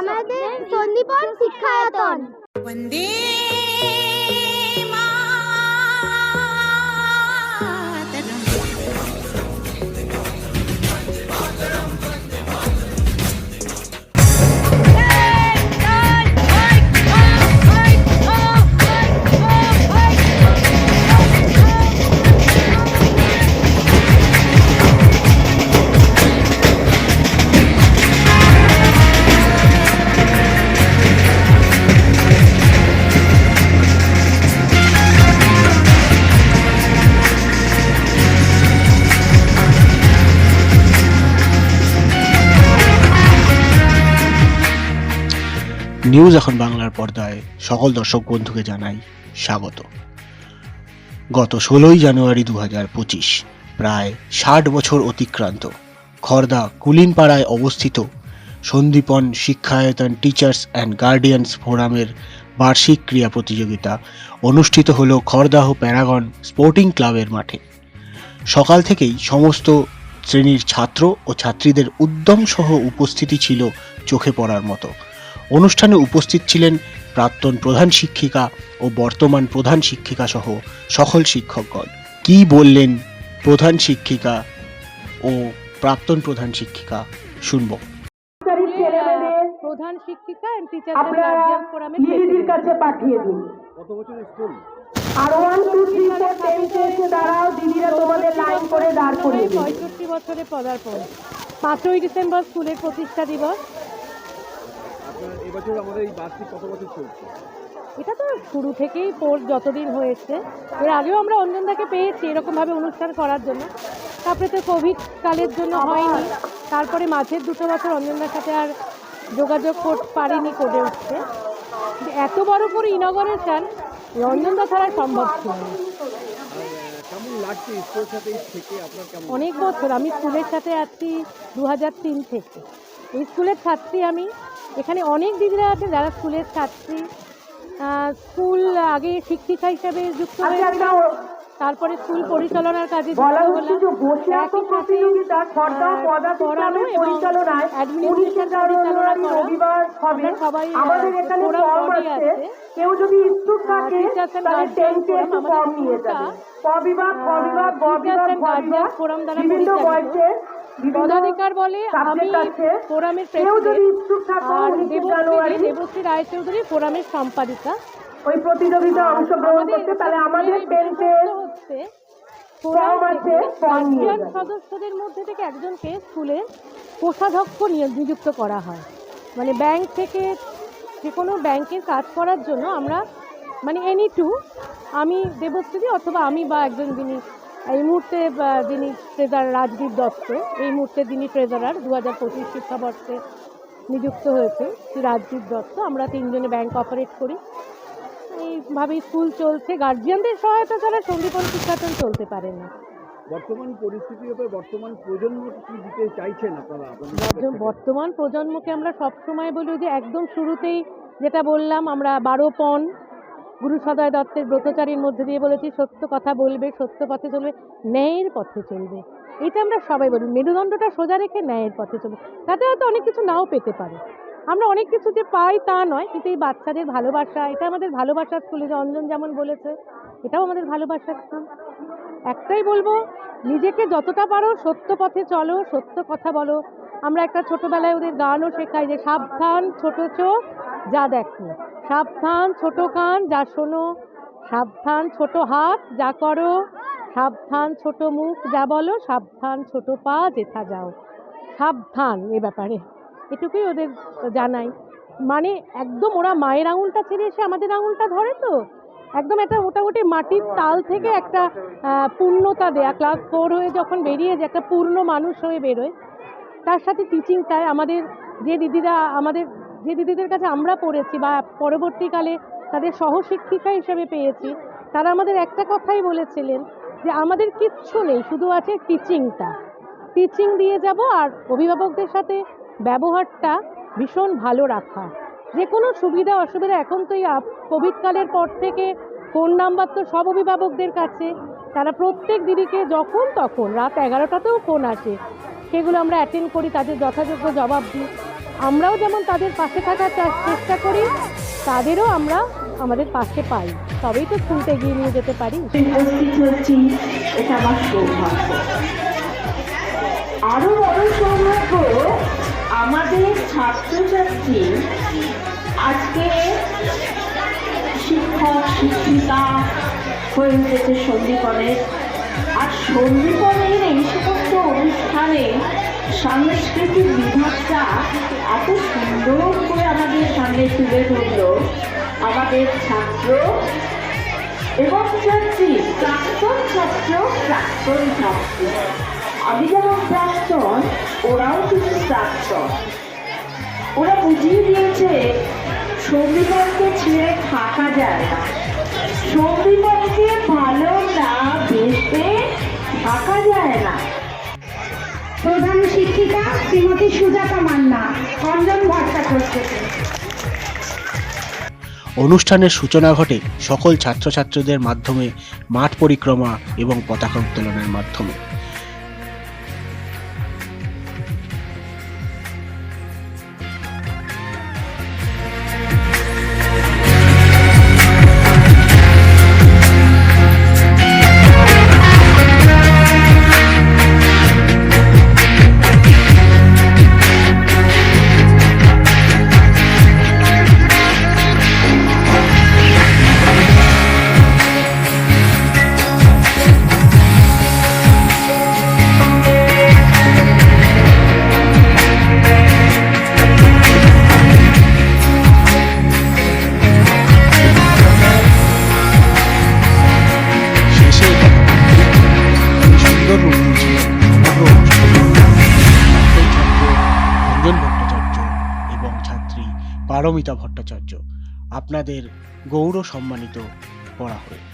আমাদের সন্দীপন শিক্ষায়তন। নিউজ এখন বাংলার পর্দায় সকল দর্শক বন্ধুকে জানাই স্বাগত। গত ষোলোই জানুয়ারি দু হাজার পঁচিশ, প্রায় ষাট বছর অতিক্রান্ত, খর্দা কুলিনপাড়ায় অবস্থিত Sandipan Shikshayatan teachers and guardians ফোরামের বার্ষিক ক্রীড়া প্রতিযোগিতা অনুষ্ঠিত হলো খড়দাহ প্যারাগন স্পোর্টিং ক্লাবের মাঠে। সকাল থেকেই সমস্ত শ্রেণির ছাত্র ও ছাত্রীদের উদ্যম সহ উপস্থিতি ছিল চোখে পড়ার মতো। অনুষ্ঠানে উপস্থিত ছিলেন প্রাক্তন প্রধান শিক্ষিকা ও বর্তমান প্রধান শিক্ষিকা সহ সকল শিক্ষকগণ। কি বললেন প্রধান শিক্ষিকা ও প্রাক্তন প্রধান শিক্ষিকা? শুনব। প্রধান শিক্ষিকা এন্ড টিচার দিদির কাছে পাঠিয়ে দিন আর one two three four ten এসে দাঁড়াও দিদিরা তোমাদের লাইন করে দাঁড় করিয়ে দিন পঁয়ষট্টি বছরে পদার্পণ। পাঁচই ডিসেম্বর স্কুলের প্রতিষ্ঠা দিবস। এবছর আমাদের এই বাসটি কত বছর চলছে? এটা তো শুরু থেকেই কোর্স যতদিন হয়েছে। এর আগেও আমরা অঞ্জনদাকে পেয়েছি এরকমভাবে অনুষ্ঠান করার জন্য। তারপরে তো কোভিড কালের জন্য হয়নি। তারপরে মাঝের দুটো বছর অঞ্জনদার সাথে আর যোগাযোগ করতে পারিনি করে উঠতে। কিন্তু এত বড় করে ইনগরেশন অঞ্জনদা ছাড়া সম্ভব ছিল না। কেমন লাগছে স্কুলের সাথে থেকে? আপনার কেমন অনেক বছর আমি স্কুলের সাথে আছি দু হাজার তিন থেকে। এই স্কুলের ছাত্রী আমি এখানে অনেক দিদিরা আছে যারা স্কুলের ছাত্রী আহ, স্কুল আগে শিক্ষিকা হিসাবে যুক্ত আচ্ছা হয়েছে তারপরে স্কুল পরিচালনার কাজে। কেউ যদি ইচ্ছুক থাকে তাহলে টেন্টে একটু ফর্ম নিয়ে যাবে। ক বিভাগ খ বিভাগ গ teachers বিভাগ and গ guardian বিভাগ forum দ্বারা বিভিন্ন। বয়সের পদাধিকার বলে আমি ফোরামের কেউ যদি প্রেসিডেন্ট আর দেবশ্রী দেবশ্রী রায়চৌধুরী ফোরামের সম্পাদিকা। ওই প্রতিযোগিতা অংশগ্রহণ করতে তাহলে আমাদের টেন্টে হচ্ছে ফর্ম আছে ফর্ম নিয়ে সদস্যদের মধ্যে থেকে একজনকে স্কুলে কোষাধ্যক্ষ নিয়ে নিযুক্ত করা হয়। মানে ব্যাংক থেকে যে কোনো ব্যাংকের কাজ করার জন্য আমরা মানে এনি টু আমি দেবশ্রী অথবা আমি বা একজন যিনি এই মুহূর্তে যিনি ট্রেজার রাজদীপ দত্ত এই মুহূর্তে যিনি ট্রেজারার দু হাজার পঁচিশ শিক্ষাবর্ষে নিযুক্ত হয়েছে শ্রী রাজদীপ দত্ত আমরা তিনজনে ব্যাংক অপারেট করি। এইভাবে স্কুল চলছে। গার্জিয়ানদের সহায়তা ছাড়া সঙ্গীপন শিক্ষাতন চলতে পারে না বর্তমান পরিস্থিতির উপর বর্তমান প্রজন্মকে কি দিতে চাইছেন আপনারা? বর্তমান প্রজন্মকে আমরা সবসময় বলি যে একদম শুরুতেই যেটা বললাম আমরা বারো পণ গুরু সদয় দত্তের ব্রতচারীর মধ্যে দিয়ে বলেছি সত্য কথা বলবে সত্য পথে চলবে ন্যায়ের পথে চলবে। এটা আমরা সবাই বলি। মেরুদণ্ডটা সোজা রেখে ন্যায়ের পথে চলবে। তাতে হয়তো অনেক কিছু নাও পেতে পারে। আমরা অনেক কিছু যে পাই তা নয়, কিন্তু এই বাচ্চাদের ভালোবাসা, এটা আমাদের ভালোবাসার স্কুলে যে অঞ্জন যেমন বলেছে, এটাও আমাদের ভালোবাসার স্কুল একটাই বলব, নিজেকে যতটা পারো সত্য পথে চলো, সত্য কথা বলো। আমরা একটা ছোটোবেলায় ওদের গানও শেখাই যে, সাবধান ছোট চোখ যা দেখো, সাবধান ছোট কান যা শোনো, সাবধান ছোট হাত যা করো, সাবধান ছোট মুখ যা বলো, সাবধান ছোট পা যেথা যাও। সাবধান এ ব্যাপারে। এটুকুই ওদের জানাই। মানে একদম ওরা মায়ের আঙুলটা ছেড়ে এসে আমাদের আঙুলটা ধরে তো? একদম একটা মোটামুটি মাটির তাল থেকে একটা পূর্ণতা দেয়া। ক্লাস ফোর হয়ে যখন বেরিয়ে যায়, একটা পূর্ণ মানুষ হয়ে বেরোয়। তার সাথে টিচিংটায় আমাদের যে দিদিরা, আমাদের যে দিদিদের কাছে আমরা পড়েছি বা পরবর্তীকালে তাদের সহশিক্ষিকা হিসেবে পেয়েছি, তারা আমাদের একটা কথাই বলেছিলেন যে আমাদের কিচ্ছু নেই, শুধু আছে টিচিংটা টিচিং দিয়ে যাব আর অভিভাবকদের সাথে ব্যবহারটা ভীষণ ভালো রাখা। যে কোনো সুবিধা অসুবিধা এখন তো এই কোভিডকালের পর থেকে ফোন নাম্বার তো সব অভিভাবকদের কাছে। তারা প্রত্যেক দিদিকে যখন তখন, রাত এগারোটাতেও ফোন আসে। সেগুলো আমরা অ্যাটেন্ড করি, তাদের যথাযোগ্য জবাব দিই। আমরাও যেমন তাদের পাশে থাকার চেষ্টা করি, তাদেরও আমরা আমাদের পাশে পাই। তবেই তো স্কুলটা এগিয়ে নিয়ে যেতে পারি। উপস্থিত হচ্ছি, এটা আমার সৌভাগ্য। আরও বড় সৌভাগ্য আমাদের ছাত্রছাত্রী আজকে শিক্ষক, শিক্ষিকা হয়ে উঠেছে সন্দীপনের আর সন্দীপনের এই সমস্ত অনুষ্ঠানে সাংস্কৃতিক বিভাগটা এত সুন্দর করে আমাদের সামনে তুলে ধরলো আমাদের ছাত্র এবং ছাত্রী, প্রাক্তন ছাত্র, প্রাক্তন ছাত্রী। আমি যেমন প্রাক্তন ওরাও কিন্তু প্রাক্তন। ওরা বুঝিয়ে দিয়েছে সন্দীপনকে ছেড়ে থাকা যায় না। ভালো না থাকা যায় না। প্রধান শিক্ষিকা শ্রীমতী সুজাতা মান্না অঞ্জন ভট্টাচার্য। অনুষ্ঠানের সূচনা ঘটে সকল ছাত্রছাত্রীদের মাধ্যমে মাঠ পরিক্রমা এবং পতাকা উত্তোলনের মাধ্যমে। পারমিতা ভট্টাচার্য। আপনাদের গৌর সম্মানিত করা হয়ে।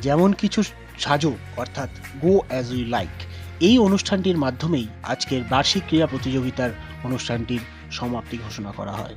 যেমন কিছু সাজো অর্থাৎ গো অ্যাজ উই লাইক এই অনুষ্ঠানটির মাধ্যমেই আজকের বার্ষিক ক্রীড়া প্রতিযোগিতার অনুষ্ঠানটির সমাপ্তি ঘোষণা করা হয়।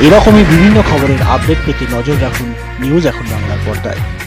এরকমই বিভিন্ন খবরের আপডেট পেতে নজর রাখুন নিউজ এখন বাংলার পর্দায়।